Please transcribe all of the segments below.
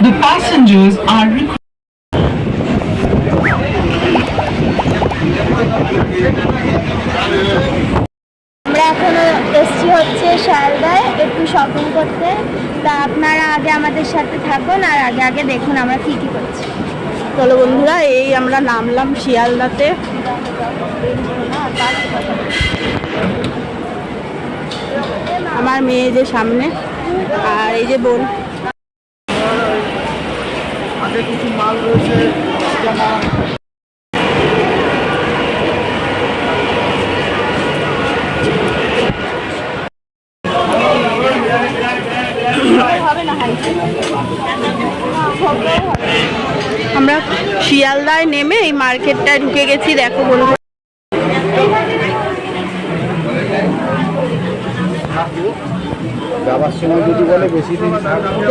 The passengers are requested. আমরা এখনও এসছি হচ্ছে শিয়ালদায় একটু শপিং করতে তা আপনারা আগে আমাদের সাথে থাকুন আর আগে আগে দেখুন আমরা কি কি করছি চলো বন্ধুরা এই আমরা নামলাম শিয়ালদাতে। আমার মেয়ে যে সামনে আর এই যে বোন। আমরা শিয়ালদায় নেমে এই মার্কেটটায় ঢুকে গেছি। দেখো বন্ধু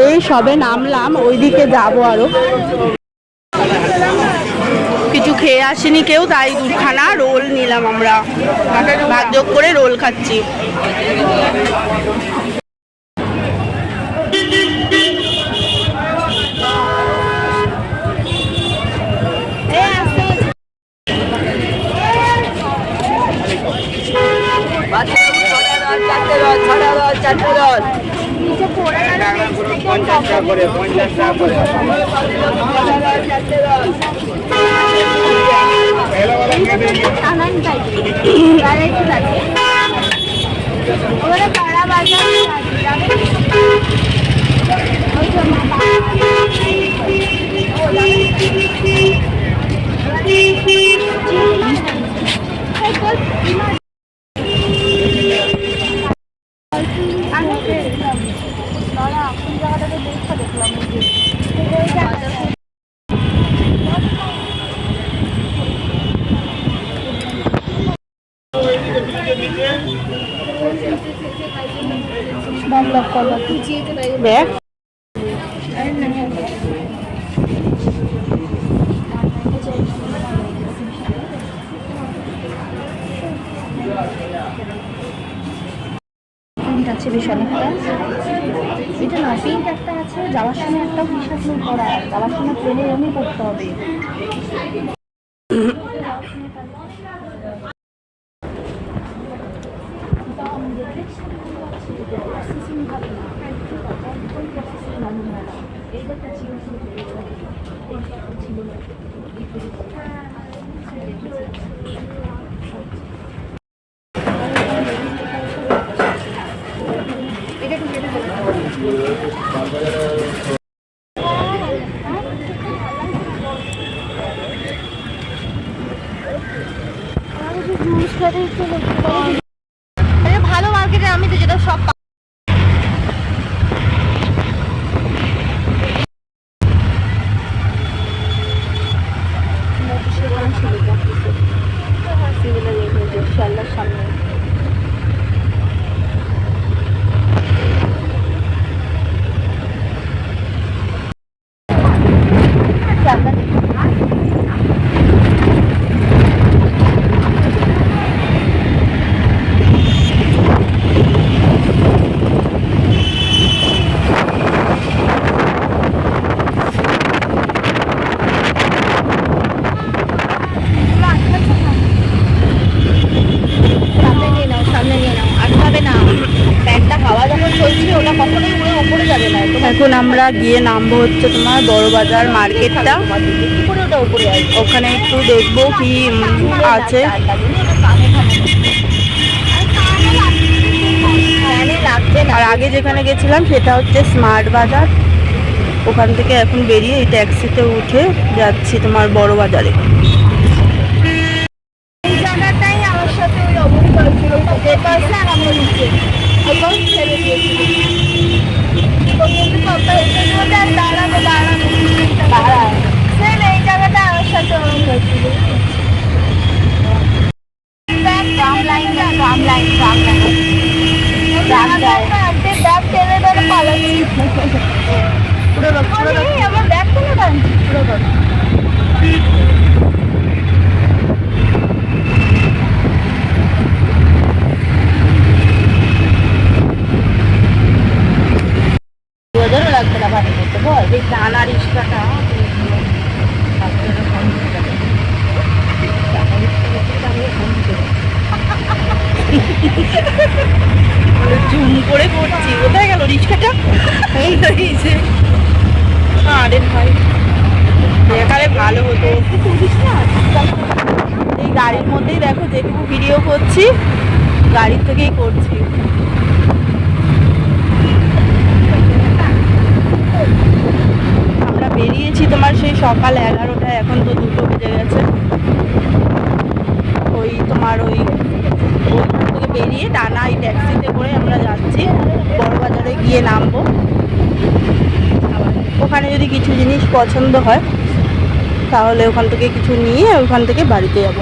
এই সবে নামলাম, ওইদিকে যাব আরও। কিছু খেয়ে আসেনি কেউ, তাই দুখানা রোল নিলাম আমরা। ভাগ্য করে রোল খাচ্ছি। টাকা করে পঞ্চাশ টাকা করে ওখানে পাড়া বাজার আছে বেশ অনেকটা এটা যাওয়ার সময় একটা বিশাল করা যাওয়ার সময় ট্রেনে এমনি করতে হবে আরে ভালো মার্কেটে আমি তো যেটা সব পা- সামনে নিয়ে নাও সামনে নিয়ে নাও আটকাবে না প্যান্টটা হাওয়া যখন চলছে ওটা কখনোই উড়ে উপরে যাবে না তোমার এখন আমরা গিয়ে নামবো হচ্ছে তোমার বড় বাজার মার্কেটটা। ওখানে একটু দেখব কি আছে। আর আগে যেখানে গেছিলাম সেটা হচ্ছে স্মার্ট বাজার। ওখান থেকে এখন বেরিয়ে এই ট্যাক্সিতে উঠে যাচ্ছি তোমার বড় বাজারে। আমার ব্যাগ কেন পুরো এই হয়েছে আরে ভাই। দেখালে ভালো হতো। এই গাড়ির মধ্যেই দেখো যেটুকু ভিডিও করছি, গাড়ির থেকেই করছি। আমরা বেরিয়েছি তোমার সেই সকাল এগারোটায়, এখন তো দুটো বেজে গেছে। ওই তোমার ওই বেরিয়ে টানা এই ট্যাক্সিতে করে আমরা যাচ্ছি। বড় বাজারে গিয়ে নামবো। ওখানে যদি কিছু জিনিস পছন্দ হয় তাহলে ওখান থেকে কিছু নিয়ে ওখান থেকে বাড়িতে যাব।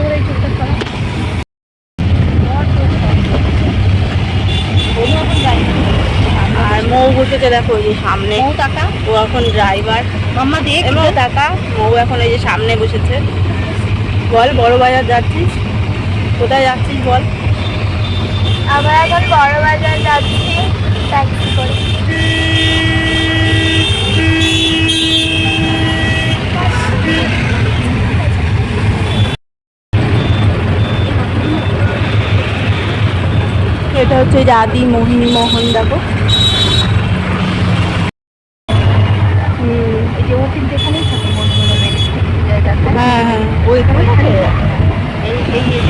আর মৌ বসেছে দেখো ওই যে সামনে। টাকা ও এখন ড্রাইভার মাম্মা দেখ টাকা মৌ এখন এই যে সামনে বসেছে। বল বড় বাজার যাচ্ছিস? কোথায় যাচ্ছিস বল? আমরা এখন বড় বাজার যাচ্ছি। ট্যাক্সি করে। এটা হচ্ছে দাদি মোহিনী মোহন দেখো হুম, এই যে ও কিন্তু এখানেই থাকে মনে মনে জায়গাটা হ্যাঁ হ্যাঁ ও এখানে থাকে এই এই এই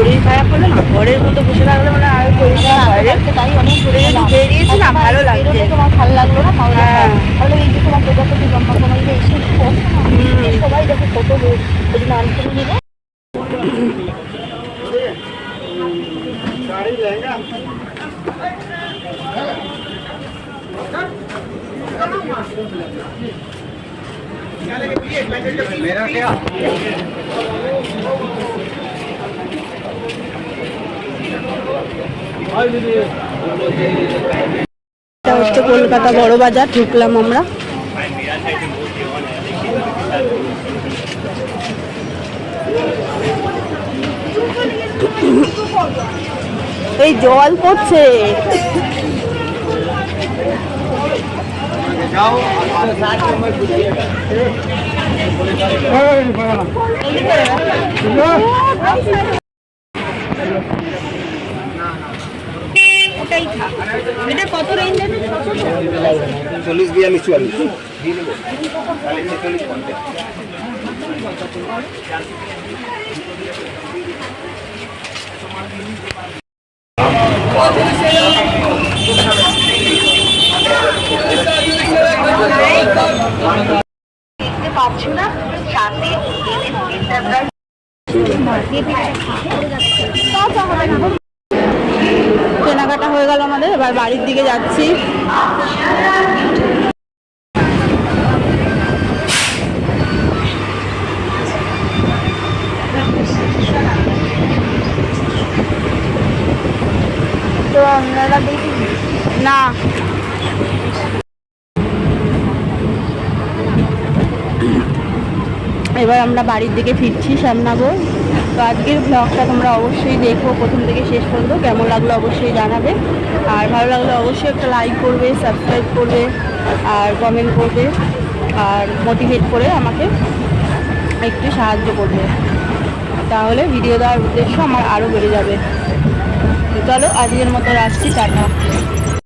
শরীর খারাপ হলে না ঘরের মধ্যে বসে থাকলে মানে আর শরীর খারাপ হয় রে। তাই অনেক ঘুরে গেলাম বেরিয়েছি না ভালো লাগছে বেরোলে তোমার ভালো লাগলো না তাহলে হ্যাঁ। তাহলে এই যে তোমার প্রজাপতি লম্বা তোমার যে এসে বসে না, হুম। সবাই দেখো কত লোক ওই জন্য আমি তুমি নিলে साड़ी लहंगा मेरा क्या এটা হচ্ছে কলকাতা বড় বাজার ঢুকলাম আমরা এই জল পড়ছে এটা কত রেঞ্জ আছে? চল্লিশ দিয়ে না সাথে কেনাকাটা হয়ে গেল আমাদের, এবার বাড়ির দিকে যাচ্ছি। না। এবার আমরা বাড়ির দিকে ফিরছি, শ্যামনগর। তো আজকের ব্লগটা তোমরা অবশ্যই দেখো, প্রথম থেকে শেষ পর্যন্ত। কেমন লাগল অবশ্যই জানাবে। আর ভালো লাগলে অবশ্যই একটা লাইক করবে সাবস্ক্রাইব করবে, আর কমেন্ট করবে, আর মোটিভেট করে আমাকে একটু সাহায্য করবে। তাহলে ভিডিও দেওয়ার উদ্দেশ্য আমার আরও বেড়ে যাবে। চলো আজকের মতো রাখছি, টাটা।